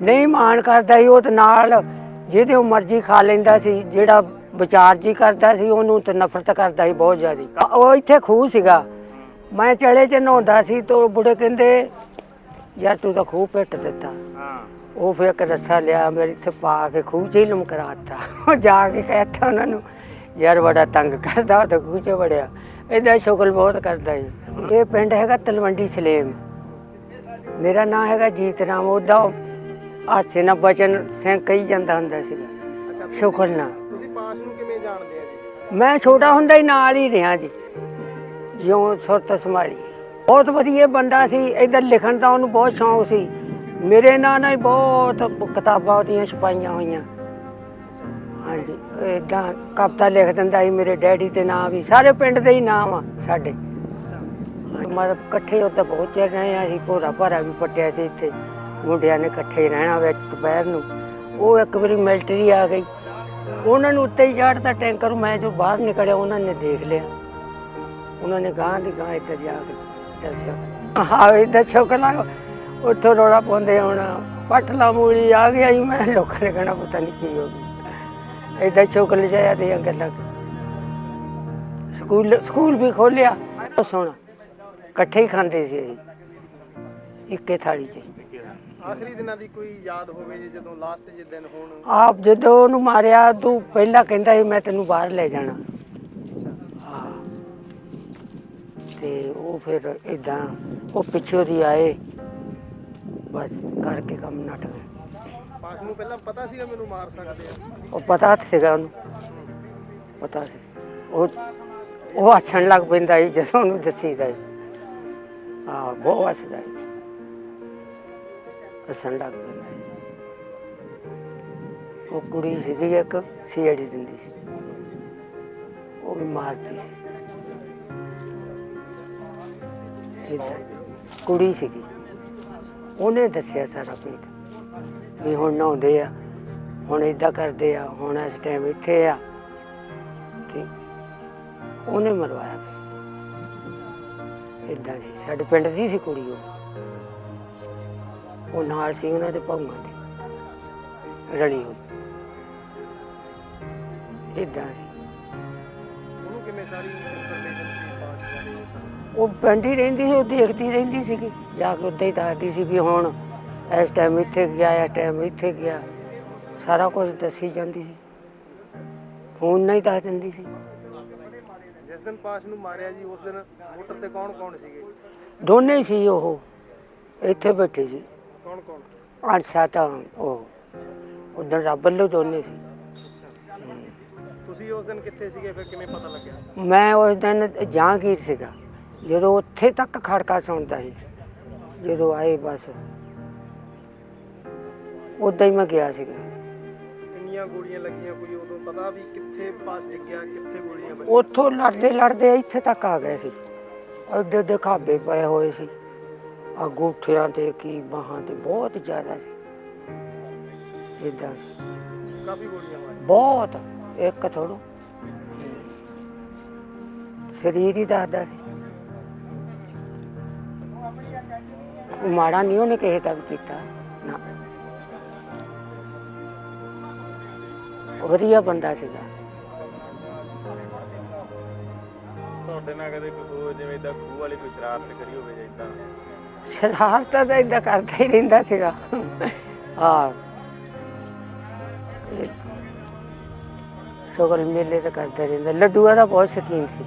ਨਹੀਂ ਮਾਣ ਕਰਦਾ ਸੀ ਉਹ ਤੇ ਨਾਲ ਜਿਹਦੇ ਉਹ ਮਰਜ਼ੀ ਖਾ ਲੈਂਦਾ ਸੀ ਜਿਹੜਾ ਵਿਚਾਰ ਜੀ ਕਰਦਾ ਸੀ ਉਹਨੂੰ ਤੇ ਨਫ਼ਰਤ ਕਰਦਾ ਸੀ ਬਹੁਤ ਜ਼ਿਆਦਾ। ਉਹ ਇੱਥੇ ਖੂਹ ਸੀਗਾ। ਮੈਂ ਚਲੇ ਚ ਨਹਾਉਂਦਾ ਸੀ ਤੇ ਉਹ ਬੁੜੇ ਕਹਿੰਦੇ ਯਾਰ ਤੂੰ ਤਾਂ ਖੂਹ ਪਿੱਟ ਦਿੱਤਾ। ਹਾਂ। ਉਹ ਫਿਰ ਇੱਕ ਰੱਸਾ ਲਿਆ ਮੇਰੇ ਇੱਥੇ ਪਾ ਕੇ ਖੂਹ 'ਚ ਹੀ ਲਮਕਰਾਤਾ ਉਹ ਜਾ ਕੇ ਕਹਿਤਾ ਉਹਨਾਂ ਨੂੰ ਯਾਰ ਬੜਾ ਤੰਗ ਕਰਦਾ ਉਹ ਤਾਂ ਖੂਹ 'ਚ ਵੜਿਆ। ਇਹਦਾ ਸ਼ੁਗਲ ਬਹੁਤ ਕਰਦਾ ਜੀ। ਇਹ ਪਿੰਡ ਹੈਗਾ ਤਲਵੰਡੀ ਸਲੇਮ। ਮੇਰਾ ਨਾਮ ਹੈਗਾ ਜੀਤ ਰਾਮ ਉਹਦਾ ਹਾਸੇ ਨਾਲ ਬਚਨ ਸਿੰਘ ਕਹੀ ਜਾਂਦਾ ਹੁੰਦਾ ਸੀਗਾ। ਸ਼ੁਕਰ ਨਾਲ। ਤੁਸੀਂ ਪਾਸ ਨੂੰ ਕਿਵੇਂ ਜਾਣਦੇ ਆ ਜੀ? ਮੈਂ ਛੋਟਾ ਹੁੰਦਾ ਹੀ ਨਾਲ ਹੀ ਰਿਹਾ ਜੀ। ਜਿਉਂ ਸੁਰਤ ਸੰਭਾਲੀ। ਬਹੁਤ ਵਧੀਆ ਬੰਦਾ ਸੀ। ਇਧਰ ਲਿਖਣ ਦਾ ਉਹਨੂੰ ਬਹੁਤ ਸ਼ੌਂਕ ਸੀ। ਮੇਰੇ ਨਾਲ ਹੀ ਬਹੁਤ ਕਿਤਾਬਾਂ ਉਹਦੀਆਂ ਛਪਾਈਆਂ ਹੋਈਆਂ। ਹਾਂਜੀ ਇਦਾਂ ਕਵਿਤਾ ਲਿਖ ਦਿੰਦਾ ਸੀ। ਮੇਰੇ ਡੈਡੀ ਦੇ ਨਾਂ ਵੀ ਸਾਰੇ ਪਿੰਡ ਦੇ ਹੀ ਨਾਮ ਆ ਸਾਡੇ। ਮਤਲਬ ਇਕੱਠੇ ਉੱਤੇ ਬਹੁਤ ਚਿਰ ਰਹੇ ਆ। ਅਸੀਂ ਭੋਰਾ ਭਾਰਾ ਵੀ ਪੱਟਿਆ ਸੀ ਇੱਥੇ। ਮੁੰਡਿਆਂ ਨੇ ਇਕੱਠੇ ਰਹਿਣਾ ਵਿੱਚ ਦੁਪਹਿਰ ਨੂੰ। ਉਹ ਇੱਕ ਵਾਰੀ ਮਿਲਟਰੀ ਆ ਗਈ। ਉਹਨਾਂ ਨੂੰ ਉੱਤੇ ਹੀ ਚੜ੍ਹਤਾ ਟੈਂਕਰ ਮੈਂ ਜੋ ਬਾਹਰ ਨਿਕਲਿਆ, ਉਹਨਾਂ ਨੇ ਦੇਖ ਲਿਆ। ਉਹਨਾਂ ਨੇ ਗਾਂ ਦੀ ਗਾਂ ਇੱਧਰ ਜਾ ਕੇ ਦੱਸਿਆ। ਹਾਂ ਇੱਧਰ ਛੋਕਲਾ ਉੱਥੋਂ ਰੋੜਾ ਪਾਉਂਦੇ ਹੁਣ। ਪਟਲਾ ਮੂਲੀ ਆ ਗਿਆ ਹੀ ਮੈਂ ਲੋਕਾਂ ਨੇ ਕਹਿਣਾ, ਪਤਾ ਨਹੀਂ ਕੀ ਹੋ ਗਿਆ। ਇੱਧਰ ਛੋਕਲ ਜਾਇਆ ਦੇ ਗੱਲਾਂ ਸਕੂਲ ਸਕੂਲ ਵੀ ਖੋਲਿਆ ਉਹ ਇਕੱਠੇ ਹੀ ਖਾਂਦੇ ਸੀ ਅਸੀਂ, ਇੱਕੇ ਥਾਲੀ 'ਚ। ਆਖਰੀ ਦਿਨਾਂ ਦੀ ਕੋਈ ਯਾਦ ਹੋਵੇ ਜੀ ਜਦੋਂ ਲਾਸਟ ਜੇ ਦਿਨ ਹੋਣ? ਆਪ ਜਦੋਂ ਉਹਨੂੰ ਮਾਰਿਆ ਤੂੰ ਪਹਿਲਾਂ ਕਹਿੰਦਾ ਸੀ ਮੈਂ ਤੈਨੂੰ ਬਾਹਰ ਲੈ ਜਾਣਾ। ਹਾਂ। ਤੇ ਉਹ ਫਿਰ ਇਦਾਂ ਉਹ ਪਿੱਛੋਂ ਦੀ ਆਏ ਬਸ ਕਰਕੇ ਕੰਮ ਨੱਟ ਗਏ। ਪਾਸ ਨੂੰ ਪਹਿਲਾਂ ਪਤਾ ਸੀਗਾ ਮੈਨੂੰ ਮਾਰ ਸਕਦੇ ਆ? ਉਹ ਪਤਾ ਸੀਗਾ ਉਹਨੂੰ। ਪਤਾ ਸੀ। ਉਹ ਉਹ ਹੱਸਣ ਲੱਗ ਪੈਂਦਾ ਸੀ ਜਦੋਂ ਉਹਨੂੰ ਦੱਸੀਦਾ ਸੀ। ਹਾਂ ਬਹੁਤ ਹੱਸਦਾ ਸੀ। ਹੱਸਣ ਲੱਗ ਪੈਂਦਾ ਉਹ ਕੁੜੀ ਸੀਗੀ ਇੱਕ, ਸੀਆਈਡੀ ਦਿੰਦੀ ਸੀ। ਉਹ ਵੀ ਮਾਰਦੀ ਸੀ। ਕੁੜੀ ਸੀਗੀ। ਉਹਨੇ ਦੱਸਿਆ ਸਾਰਾ ਪਿੰਡ ਵੀ ਹੁਣ ਨਹਾਉਂਦੇ ਆ, ਹੁਣ ਇਦਾਂ ਕਰਦੇ ਆ, ਹੁਣ ਇਸ ਟਾਈਮ ਇੱਥੇ ਆ। ਤੇ ਉਹਨੇ ਮਰਵਾਇਆ। ਇਦਾਂ ਸੀ। ਸਾਡੇ ਪਿੰਡ ਦੀ ਸੀ ਕੁੜੀ ਉਹ। ਉਹ ਨਾਲ ਸੀ ਉਹਨਾਂ ਦੇ ਭਾਊਆਂ ਦੇ। ਰਲੀ ਹੋਈ। ਇਦਾਂ ਉਹਨੂੰ ਕਿਵੇਂ ਸਾਰੀ ਇਨਫੋਰਮੇਸ਼ਨ ਸੀ ਪਾਸ ਬਾਰੇ ਉਹ ਪਿੰਡ ਹੀ ਰਹਿੰਦੀ ਸੀ ਉਹ ਦੇਖਦੀ ਰਹਿੰਦੀ ਸੀਗੀ। ਜਾ ਕੇ ਉੱਦਾਂ ਹੀ ਦੱਸਦੀ ਸੀ ਵੀ ਹੁਣ ਇਸ ਟਾਈਮ ਇੱਥੇ ਗਿਆ ਇਸ ਟਾਈਮ ਇੱਥੇ ਗਿਆ। ਸਾਰਾ ਕੁਝ ਦੱਸੀ ਜਾਂਦੀ ਸੀ। ਫੋਨ ਨਹੀਂ ਦੱਸ ਦਿੰਦੀ ਸੀ। ਜਿਸ ਦਿਨ ਪਾਸ ਨੂੰ ਮਾਰਿਆ ਜੀ ਉਸ ਦਿਨ ਮੋਟਰ ਤੇ ਕੌਣ ਕੌਣ ਸੀਗੇ? ਦੋਨੇ ਹੀ ਸੀ ਉਹ। ਇੱਥੇ ਬੈਠੇ ਸੀ। ਕੌਣ ਕੌਣ? ਅਰਸਾ ਤਾਂ ਉਹ ਉਦੋਂ ਰੱਬ ਵੱਲੋਂ ਦੋਨੇ ਸੀ। ਤੁਸੀਂ ਉਸ ਦਿਨ ਕਿੱਥੇ ਸੀਗੇ? ਫਿਰ ਕਿਵੇਂ ਪਤਾ ਲੱਗਿਆ? ਮੈਂ ਉਸ ਦਿਨ ਜਹਾਂਗੀਰ ਸੀਗਾ। ਜਦੋਂ ਉੱਥੇ ਤੱਕ ਖੜਕਾ ਸੁਣਦਾ ਸੀ ਜਦੋਂ ਆਏ ਬਸ। ਉਦਾਂ ਹੀ ਮੈਂ ਗਿਆ ਸੀਗਾ। ਕਿੰਨੀਆਂ ਗੋਲੀਆਂ ਲੱਗੀਆਂ ਕੋਈ ਉਦੋਂ ਪਤਾ ਵੀ ਕਿੱਥੇ ਪਾਸ ਡਿੱਗਿਆ ਕਿੱਥੇ ਗੋਲੀਆਂ ਵੱਜੀਆਂ? ਉੱਥੋਂ ਲੜਦੇ ਲੜਦੇ ਇੱਥੇ ਤੱਕ ਆ ਗਏ ਸੀ। ਐਡੇ ਐਡੇ ਖਾਬੇ ਪਏ ਹੋਏ ਸੀ। ਆ ਗੁੱਠਿਆਂ ਤੇ ਕੀ ਬਾਹਾਂ ਤੇ ਬਹੁਤ ਜ਼ਿਆਦਾ ਸੀ। ਇਦਾਂ ਸੀ। ਕਾਫੀ ਗੋਲੀਆਂ ਮਾਰੀਆਂ। ਬਹੁਤ ਇੱਕ ਥੋੜੋ ਸਰੀਰ ਹੀ ਦੱਸਦਾ ਸੀ। ਮਾੜਾ ਨਹੀਂ ਉਹਨੇ ਕਿਸੇ ਦਾ ਵੀ ਕੀਤਾ ਨਾ। ਵਧੀਆ ਬੰਦਾ ਸੀਗਾ। ਤੁਹਾਡੇ ਨਾਲ ਕਦੇ ਕੋਈ ਜਿਵੇਂ ਇਦਾਂ ਖੂਹ ਵਾਲੀ ਕੋਈ ਸ਼ਰਾਰਤ ਕਰੀ ਹੋਵੇ ਜਾਂ ਇਦਾਂ ਸ਼ਰਾਰਤਾਂ ਤਾਂ ਏਦਾਂ ਕਰਦਾ ਹੀ ਰਹਿੰਦਾ ਸੀਗਾ। ਹਾਂ। ਸੋਗਲ ਮੇਲੇ ਤਾਂ ਕਰਦਾ ਰਹਿੰਦਾ। ਲੱਡੂਆਂ ਦਾ ਬਹੁਤ ਸ਼ੌਕੀਨ ਸੀ।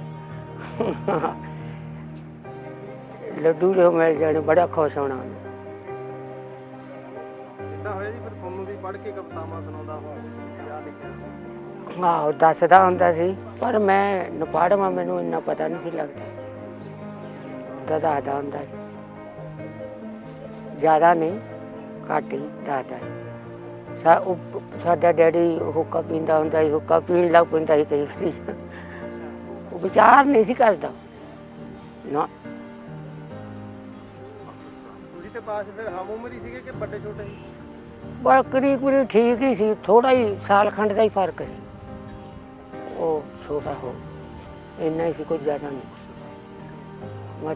ਲੱਡੂ ਜੋ ਮਿਲ ਜਾਣੇ ਬੜਾ ਖੁਸ਼ ਹੋਣਾ। ਇਦਾਂ ਹੋਇਆ ਜੀ ਫਿਰ ਤੁਹਾਨੂੰ ਵੀ ਪੜ੍ਹ ਕੇ ਕਵਿਤਾਵਾਂ ਸੁਣਾਉਂਦਾ ਹੋ ਯਾਦ ਲਿਖਿਆ ਹਾਂ ਉਹ ਦੱਸਦਾ ਹੁੰਦਾ ਸੀ ਪਰ ਮੈਂ ਨਪਾੜਵਾ ਮੈਨੂੰ ਇੰਨਾ ਪਤਾ ਨਹੀਂ ਸੀ ਲੱਗਦਾ। ਤਾਂ ਦੱਸਦਾ ਹੁੰਦਾ ਸੀ। ਜ਼ਿਆਦਾ ਨਹੀਂ ਘੱਟ ਹੀ ਦੱਸਦਾ ਸੀ। ਸਾ ਉਹ ਸਾਡਾ ਡੈਡੀ ਹੁੱਕਾ ਪੀਂਦਾ ਹੁੰਦਾ ਸੀ ਹੁੱਕਾ ਪੀਣ ਲੱਗ ਪੈਂਦਾ ਸੀ ਕਈ ਵਾਰੀ। ਉਹ ਵਿਚਾਰ ਨਹੀਂ ਸੀ ਕਰਦਾ। ਨਾ। ਤੁਸੀਂ ਤੇ ਪਾਸ ਫਿਰ ਹਮ ਉਮਰ ਹੀ ਸੀਗੇ ਕਿ ਵੱਡੇ ਛੋਟੇ ਸੀ? ਬਕਰੀ ਕੁਰੀ ਠੀਕ ਹੀ ਸੀ ਥੋੜਾ ਹੀ ਸਾਲ ਖੰਡ ਦਾ ਹੀ ਫ਼ਰਕ ਸੀ। ਉਹ ਛੋਟਾ ਹੋ ਇੰਨਾ ਹੀ ਸੀ ਕੋਈ ਜ਼ਿਆਦਾ ਨਹੀਂ ਮੈਂ